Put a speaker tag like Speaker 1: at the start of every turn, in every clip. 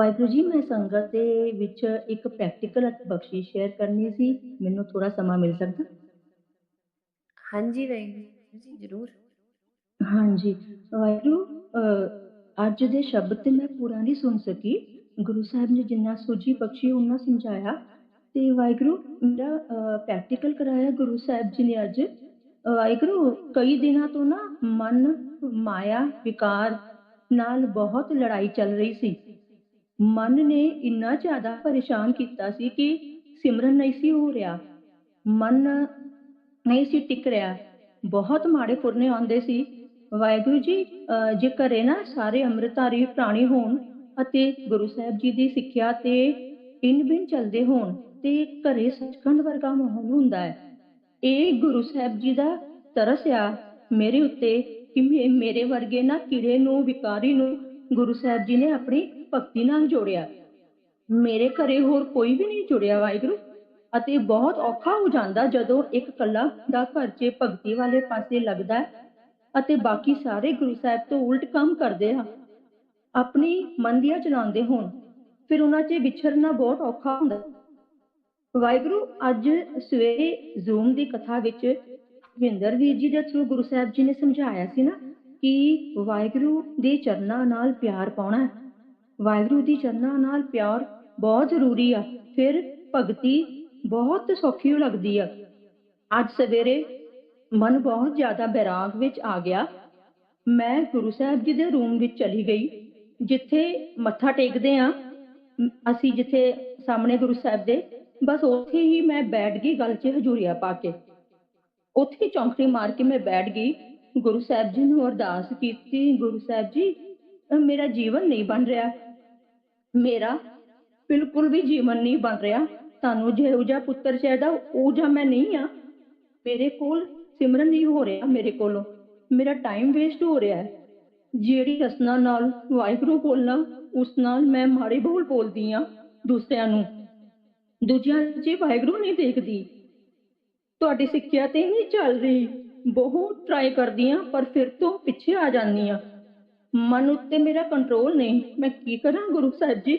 Speaker 1: ਵਾਹਿਗੁਰੂ ਜੀ ਮੈਂ ਸੰਗਤ ਦੇ ਵਿੱਚ ਇੱਕ ਪ੍ਰੈਕਟੀਕਲ ਬਖਸ਼ਿਸ਼ ਸ਼ੇਅਰ ਕਰਨੀ ਸੀ। ਮੈਨੂੰ ਥੋੜਾ ਸਮਾਂ ਮਿਲ ਸਕਦਾ?
Speaker 2: ਹਾਂਜੀ ਵਾਹਿਗੁਰੂ ਜੀ ਜ਼ਰੂਰ।
Speaker 1: ਹਾਂਜੀ। ਵਾਹਿਗੁਰੂ ਅੱਜ ਦੇ ਸ਼ਬਦ ਤੇ ਮੈਂ ਪੂਰਾ ਨਹੀਂ ਸੁਣ ਸਕੀ। ਗੁਰੂ ਸਾਹਿਬ ਨੇ ਜਿੰਨਾ ਸੂਝੀ ਬਖਸ਼ੀ ਉਹਨਾਂ ਸਮਝਾਇਆ। ਤੇ ਵਾਹਿਗੁਰੂ ਮੇਰਾ ਪ੍ਰੈਕਟੀਕਲ ਕਰਾਇਆ ਗੁਰੂ ਸਾਹਿਬ ਜੀ ਨੇ ਅੱਜ। ਵਾਹਿਗੁਰੂ ਕਈ ਦਿਨਾਂ ਤੋਂ ਨਾ ਮਨ ਮਾਇਆ ਵਿਕਾਰ ਨਾਲ ਬਹੁਤ ਲੜਾਈ ਚੱਲ ਰਹੀ ਸੀ। ਮਨ ਨੇ ਇੰਨਾ ਜ਼ਿਆਦਾ ਪਰੇਸ਼ਾਨ ਕੀਤਾ ਸੀ ਕਿ ਸਿਮਰਨ ਨਹੀਂ ਸੀ ਹੋ ਰਿਹਾ। ਮਨ ਨਹੀਂ ਸੀ ਟਿਕ ਰਿਹਾ। ਬਹੁਤ ਮਾੜੇ ਫੁਰਨੇ ਆਉਂਦੇ ਸੀ। ਵਾਹਿਗੁਰੂ ਜੀ ਜੇ ਘਰੇ ਨਾ ਸਾਰੇ ਅੰਮ੍ਰਿਤਧਾਰੀ ਪ੍ਰਾਣੀ ਹੋਣ ਅਤੇ ਗੁਰੂ ਸਾਹਿਬ ਜੀ ਦੀ ਸਿੱਖਿਆ ਤੇ ਇਨ ਬਿਨ ਚੱਲਦੇ ਹੋਣ ਤੇ ਘਰੇ ਸੱਚਖੰਡ ਵਰਗਾ ਮਾਹੌਲ ਹੁੰਦਾ ਹੈ। ਇਹ ਗੁਰੂ ਸਾਹਿਬ ਜੀ ਦਾ ਤਰਸ ਆ। ਮੇਰੇ ਉੱਤੇ ਕਿ ਮੇ- ਮੇਰੇ ਵਰਗੇ ਨਾ ਕੀੜੇ ਨੂੰ, ਵਿਕਾਰੀ ਨੂੰ ਗੁਰੂ ਸਾਹਿਬ ਜੀ ਨੇ ਆਪਣੀ ਭਗਤੀ ਨਾਲ ਜੋੜਿਆ। ਮੇਰੇ ਘਰੇ ਹੋਰ ਕੋਈ ਵੀ ਨਹੀਂ ਜੁੜਿਆ ਵਾਹਿਗੁਰੂ। ਅਤੇ ਬਹੁਤ ਔਖਾ ਹੋ ਜਾਂਦਾ ਜਦੋਂ ਇੱਕ ਕੱਲਾ ਦਾ ਘਰ 'ਚ ਭਗਤੀ ਵਾਲੇ ਪਾਸੇ ਲੱਗਦਾ ਅਤੇ ਬਾਕੀ ਸਾਰੇ ਗੁਰੂ ਸਾਹਿਬ ਤੋਂ ਉਲਟ ਕੰਮ ਕਰਦੇ ਆ। ਆਪਣੀ ਮੰਦੀਆਂ ਚਲਾਉਂਦੇ ਹੋਣ, ਫਿਰ ਉਹਨਾਂ 'ਚ ਵਿਛੜਨਾ ਬਹੁਤ ਔਖਾ ਹੁੰਦਾ। ਵਾਹਿਗੁਰੂ, ਅੱਜ ਸਵੇਰੇ ਜ਼ੂਮ ਦੀ ਕਥਾ ਵਿੱਚ ਹਰਵਿੰਦਰ ਵੀਰ ਜੀ ਦੇ ਥਰੂ ਗੁਰੂ ਸਾਹਿਬ ਜੀ ਨੇ ਸਮਝਾਇਆ ਸੀ ਨਾ ਕਿ ਵਾਹਿਗੁਰੂ ਦੇ ਚਰਨਾਂ ਨਾਲ ਪਿਆਰ ਪਾਉਣਾ ਵਾਹਿਗੁਰੂ ਦੀ ਚਰਨਾਂ ਨਾਲ ਪਿਆਰ ਬਹੁਤ ਜ਼ਰੂਰੀ ਆ। ਫਿਰ ਭਗਤੀ ਬਹੁਤ ਸੌਖੀ ਲੱਗਦੀ ਆ। ਅੱਜ ਸਵੇਰੇ ਮਨ ਬਹੁਤ ਜ਼ਿਆਦਾ ਬੈਰਾਗ ਵਿੱਚ ਆ ਗਿਆ। ਮੈਂ ਗੁਰੂ ਸਾਹਿਬ ਜੀ ਦੇ ਰੂਮ ਵਿੱਚ ਚਲੀ ਗਈ, ਜਿੱਥੇ ਮੱਥਾ ਟੇਕਦੇ ਆ। ਅਸੀਂ ਜਿੱਥੇ ਸਾਹਮਣੇ ਗੁਰੂ ਸਾਹਿਬ ਦੇ, ਬਸ ਉੱਥੇ ਹੀ ਮੈਂ ਬੈਠ ਗਈ, ਗੱਲ 'ਚ ਹਜੂਰੀਆ ਪਾ ਕੇ। ਉੱਥੇ ਚੌਂਕੜੀ ਮਾਰ ਕੇ ਮੈਂ ਬੈਠ ਗਈ। ਗੁਰੂ ਸਾਹਿਬ ਜੀ ਨੂੰ ਅਰਦਾਸ ਕੀਤੀ, ਗੁਰੂ ਸਾਹਿਬ ਜੀ ਮੇਰਾ ਜੀਵਨ ਨਹੀਂ ਬਣ ਰਿਹਾ। ਮੇਰਾ ਬਿਲਕੁਲ ਵੀ ਜੀਵਨ ਨਹੀਂ ਬਣ ਰਿਹਾ। ਤੁਹਾਨੂੰ ਜਿਹੋ ਜਿਹਾ ਪੁੱਤਰ ਚਾਹੀਦਾ, ਉਹ ਜਿਹਾ ਮੈਂ ਨਹੀਂ ਆ ਮੇਰੇ ਕੋਲ ਸਿਮਰਨ ਨਹੀਂ ਹੋ ਰਿਹਾ ਮੇਰੇ ਕੋਲੋਂ। ਮੇਰਾ ਟਾਈਮ ਵੇਸਟ ਹੋ ਰਿਹਾ ਹੈ। ਜਿਹੜੀ ਰਸਨਾ ਨਾਲ, ਵਾਹਿਗੁਰੂ ਬੋਲਣਾ ਉਸ ਨਾਲ ਮੈਂ ਮਾੜੇ ਬੋਲ ਬੋਲਦੀ ਆ ਦੂਸਰਿਆਂ ਨੂੰ। ਦੂਜਿਆਂ 'ਚ ਵਾਹਿਗੁਰੂ ਨਹੀਂ ਦੇਖਦੀ। ਤੁਹਾਡੀ ਸਿੱਖਿਆ ਤੇ ਨਹੀਂ ਚੱਲ ਰਹੀ। ਬਹੁਤ ਟਰਾਈ ਕਰਦੀ ਆ ਪਰ ਫਿਰ ਤੋਂ ਪਿੱਛੇ ਆ ਜਾਂਦੀ ਆ ਮਨ ਉੱਤੇ ਮੇਰਾ ਕੰਟਰੋਲ ਨਹੀਂ। ਮੈਂ ਕੀ ਕਰਾਂ ਗੁਰੂ ਸਾਹਿਬ ਜੀ?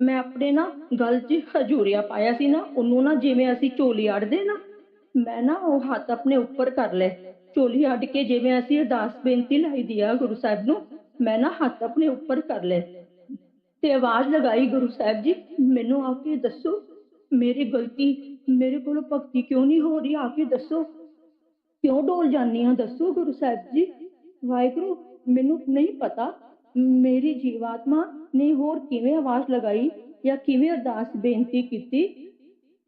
Speaker 1: ਮੈਂ ਆਪਣੇ ਨਾ ਗਲ 'ਚ ਹਜੂਰੀਆ ਪਾਇਆ ਸੀ ਨਾ, ਉਹਨੂੰ ਨਾ ਜਿਵੇਂ ਅਸੀਂ ਝੋਲੀ ਅੜਦੇ ਨਾ, ਮੈਂ ਨਾ ਉਹ ਹੱਥ ਆਪਣੇ ਉੱਪਰ ਕਰ ਲੈ ਚੋਲੀ ਅੜ ਕੇ ਜਿਵੇਂ ਅਸੀਂ ਅਰਦਾਸ ਬੇਨਤੀ ਲਾਈ ਦੀ ਆ ਗੁਰੂ ਸਾਹਿਬ ਨੂੰ, ਮੈਂ ਨਾ ਹੱਥ ਆਪਣੇ ਉੱਪਰ ਕਰ ਲੈ ਤੇ ਆਵਾਜ਼ ਲਗਾਈ ਗੁਰੂ ਸਾਹਿਬ ਜੀ, ਮੈਨੂੰ ਆ ਕੇ ਦੱਸੋ, ਮੇਰੀ ਗਲਤੀ, ਮੇਰੇ ਕੋਲੋਂ ਭਗਤੀ ਕਿਉਂ ਨਹੀਂ ਹੋ ਰਹੀ? ਆ ਕੇ ਦੱਸੋ ਕਿਉਂ ਡੋਲ ਜਾਂਦੀ ਆ ਦੱਸੋ ਗੁਰੂ ਸਾਹਿਬ ਜੀ। ਵਾਹਿਗੁਰੂ, ਮੈਨੂੰ ਨਹੀਂ ਪਤਾ। ਮੇਰੀ ਜੀਵਾਤਮਾ ਨੇ ਹੋਰ ਕਿਵੇਂ ਆਵਾਜ਼ ਲਗਾਈ ਜਾਂ ਕਿਵੇਂ ਅਰਦਾਸ, ਬੇਨਤੀ ਕੀਤੀ?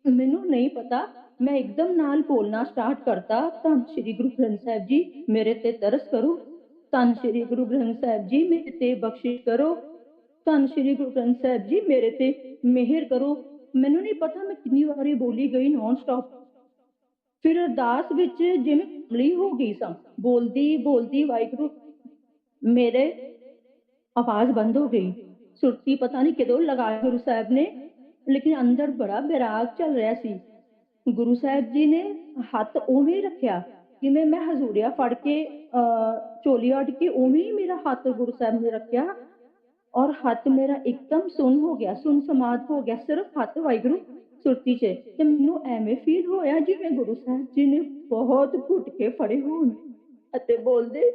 Speaker 1: ਮੈਨੂੰ ਨਹੀਂ ਪਤਾ। ਮੈਂ ਇੱਕਦਮ ਨਾਲ ਬੋਲਣਾ ਸਟਾਰਟ ਕਰਤਾ। ਧੰਨ ਸ਼੍ਰੀ ਗੁਰੂ ਗ੍ਰੰਥ ਸਾਹਿਬ ਜੀ, ਮੇਰੇ ਤੇ ਤਰਸ ਕਰੋ। ਧੰਨ ਸ਼੍ਰੀ ਗੁਰੂ ਗ੍ਰੰਥ ਸਾਹਿਬ ਜੀ, ਮੇਰੇ ਤੇ ਬਖਸ਼ਿਸ਼ ਕਰੋ। ਧੰਨ ਸ਼੍ਰੀ ਗੁਰੂ ਗ੍ਰੰਥ ਸਾਹਿਬ ਜੀ, ਮੇਰੇ ਤੇ ਮਿਹਰ ਕਰੋ। ਮੈਨੂੰ ਨਹੀਂ ਪਤਾ ਮੈਂ ਕਿੰਨੀ ਵਾਰੀ ਬੋਲੀ ਗਈ ਨਾਨ ਸਟਾਪ ਫਿਰ ਅਰਦਾਸ ਵਿੱਚ ਜਿਵੇਂ ਕਮਲੀ ਹੋ ਗਈ ਸਾਂ ਬੋਲਦੀ ਬੋਲਦੀ ਵਾਹਿਗੁਰੂ ਮੇਰੇ ਆਵਾਜ਼ ਬੰਦ ਹੋ ਗਈ ਸੁਰਤੀ ਪਤਾ ਨਹੀਂ ਕਿਦੋਂ ਲਗਾਇਆ ਗੁਰੂ ਸਾਹਿਬ ਨੇ ਲੇਕਿਨ ਅੰਦਰ ਬੜਾ ਬਿਰਾਗ ਚੱਲ ਰਿਹਾ ਸੀ ਗੁਰੂ ਸਾਹਿਬ ਜੀ ਨੇ ਹੱਥ ਉਵੇਂ ਹੀ ਰੱਖਿਆ ਜਿਵੇਂ ਮੈਂ ਹਜ਼ੂਰੀਆ ਫੜ ਕੇ ਅਹ, ਝੋਲੀ ਅੱਡ ਕੇ ਉਵੇਂ ਹੀ ਮੇਰਾ ਹੱਥ ਗੁਰੂ ਸਾਹਿਬ ਨੇ ਰੱਖਿਆ ਔਰ ਹੱਥ ਮੇਰਾ ਇੱਕਦਮ ਸੁੰਨ ਹੋ ਗਿਆ ਸੁੰਨ ਸਮਾਧ ਹੋ ਗਿਆ ਸਿਰਫ ਹੱਥ ਵਾਹਿਗੁਰੂ ਸੁਰਤੀ 'ਚ, ਤੇ ਮੈਨੂੰ ਐਵੇਂ ਫੀਲ ਹੋਇਆ ਜਿਵੇਂ ਗੁਰੂ ਸਾਹਿਬ ਜੀ ਨੇ ਬਹੁਤ ਘੁੱਟ ਕੇ ਫੜੇ ਹੋਣ ਅਤੇ ਬੋਲਦੇ,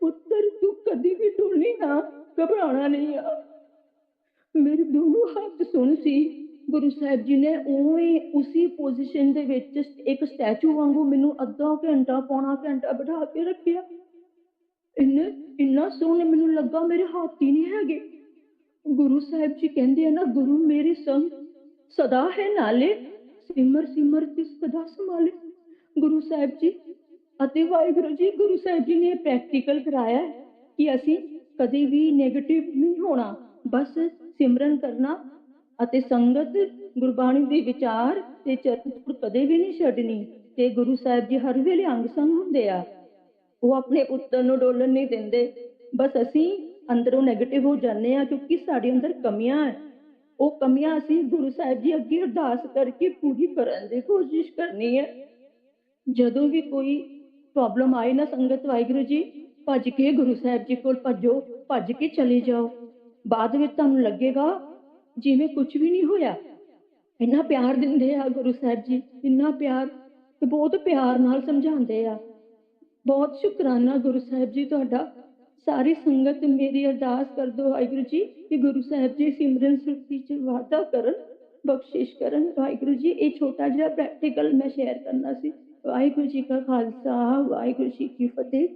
Speaker 1: ਪੁੱਤਰ, ਤੂੰ ਕਦੀ ਵੀ ਡੋਲਣੀ ਨਾ ਘਬਰਾਉਣਾ ਨਹੀਂ ਆ। ਮੇਰੇ ਦੋਨੋਂ ਹੱਥ ਸੁਣ ਸੀ। ਗੁਰੂ ਸਾਹਿਬ ਜੀ ਨੇ ਉਵੇਂ ਉਸੇ ਪੋਜੀਸ਼ਨ ਦੇ ਵਿੱਚ ਇੱਕ ਸਟੈਚੂ ਵਾਂਗੂ ਮੈਨੂੰ ਅੱਧਾ ਘੰਟਾ, ਪੌਣਾ ਘੰਟਾ ਬਿਠਾ ਕੇ ਰੱਖਿਆ। ਇੰਨੇ, ਇੰਨਾ ਸੋਹਣੇ ਮੈਨੂੰ ਲੱਗਾ ਮੇਰੇ ਹੱਥ ਹੀ ਨਹੀਂ ਹੈਗੇ। ਗੁਰੂ ਸਾਹਿਬ ਜੀ ਕਹਿੰਦੇ ਆ ਨਾ, ਗੁਰੂ ਮੇਰੇ ਸੰਗ ਸਦਾ ਹੈ ਨਾਲੇ, ਸਿਮਰ ਸਿਮਰ ਤਿਸ ਸਦਾ ਸੰਭਾਲੇ। ਗੁਰੂ ਸਾਹਿਬ ਜੀ ਅਤੇ ਵਾਹਿਗੁਰੂ ਜੀ, ਗੁਰੂ ਸਾਹਿਬ ਜੀ ਨੇ ਪ੍ਰੈਕਟੀਕਲ ਕਰਾਇਆ ਕਿ ਅਸੀਂ ਕਦੇ ਵੀ 네ਗੇਟਿਵ ਨਹੀਂ ਹੋਣਾ, ਬਸ ਸਿਮਰਨ ਕਰਨਾ ਅਤੇ ਸੰਗਤ ਗੁਰਬਾਣੀ ਦੇ ਵਿਚਾਰ ਤੇ ਚਰਨ ਕਦੇ ਵੀ ਨਹੀਂ ਛੱਡਣੀ ਤੇ ਗੁਰੂ ਸਾਹਿਬ ਜੀ ਹਰ ਵੇਲੇ ਅੰਗ ਸੰਗ ਹੁੰਦੇ ਆ। ਉਹ ਆਪਣੇ ਪੁੱਤਰ ਨੂੰ ਡੋਲਣ ਨਹੀਂ ਦਿੰਦੇ। ਬਸ ਅਸੀਂ ਅੰਦਰੋਂ 네ਗੇਟਿਵ ਹੋ ਜਾਂਦੇ ਆ ਕਿਉਂਕਿ ਸਾਡੇ ਅੰਦਰ ਕਮੀਆਂ ਹੈ। ਉਹ ਕਮੀਆਂ ਅਸੀਂ ਗੁਰੂ ਸਾਹਿਬ ਜੀ ਅੱਗੇ ਅਰਦਾਸ ਕਰਕੇ ਪੂਰੀ ਕਰਨ ਦੀ ਕੋਸ਼ਿਸ਼ ਕਰਨੀ ਹੈ। ਜਦੋਂ ਵੀ ਕੋਈ ਪ੍ਰੋਬਲਮ ਆਏ ਨਾ ਸੰਗਤ ਵਾਹਿਗੁਰੂ ਜੀ, ਭੱਜ ਕੇ ਗੁਰੂ ਸਾਹਿਬ ਜੀ ਕੋਲ ਭੱਜੋ, ਭੱਜ ਕੇ ਚਲੇ ਜਾਓ। ਬਾਅਦ ਵਿੱਚ ਤੁਹਾਨੂੰ ਲੱਗੇਗਾ ਜਿਵੇਂ ਕੁਝ ਵੀ ਨਹੀਂ ਹੋਇਆ। ਇੰਨਾ ਪਿਆਰ ਦਿੰਦੇ ਆ ਗੁਰੂ ਸਾਹਿਬ ਜੀ, ਇੰਨਾ ਪਿਆਰ ਤੇ ਬਹੁਤ ਪਿਆਰ ਨਾਲ ਸਮਝਾਉਂਦੇ ਆ। ਬਹੁਤ ਸ਼ੁਕਰਾਨਾ ਗੁਰੂ ਸਾਹਿਬ ਜੀ ਤੁਹਾਡਾ ਸਾਰੀ ਸੰਗਤ ਮੇਰੀ ਅਰਦਾਸ ਕਰ ਦੋ, ਵਾਹਿਗੁਰੂ ਜੀ, ਕਿ ਗੁਰੂ ਸਾਹਿਬ ਜੀ ਸਿਮਰਨ ਸੁਰਤੀ ਚ ਵਾਧਾ ਕਰਨ, ਬਖਸ਼ਿਸ਼ ਕਰਨ। ਵਾਹਿਗੁਰੂ ਜੀ, ਇਹ ਛੋਟਾ ਜਿਹਾ ਪ੍ਰੈਕਟੀਕਲ ਮੈਂ ਸ਼ੇਅਰ ਕਰਨਾ ਸੀ। ਵਾਹਿਗੁਰੂ ਜੀ ਕਾ ਖਾਲਸਾ, ਵਾਹਿਗੁਰੂ ਜੀ ਕੀ ਫਤਿਹ।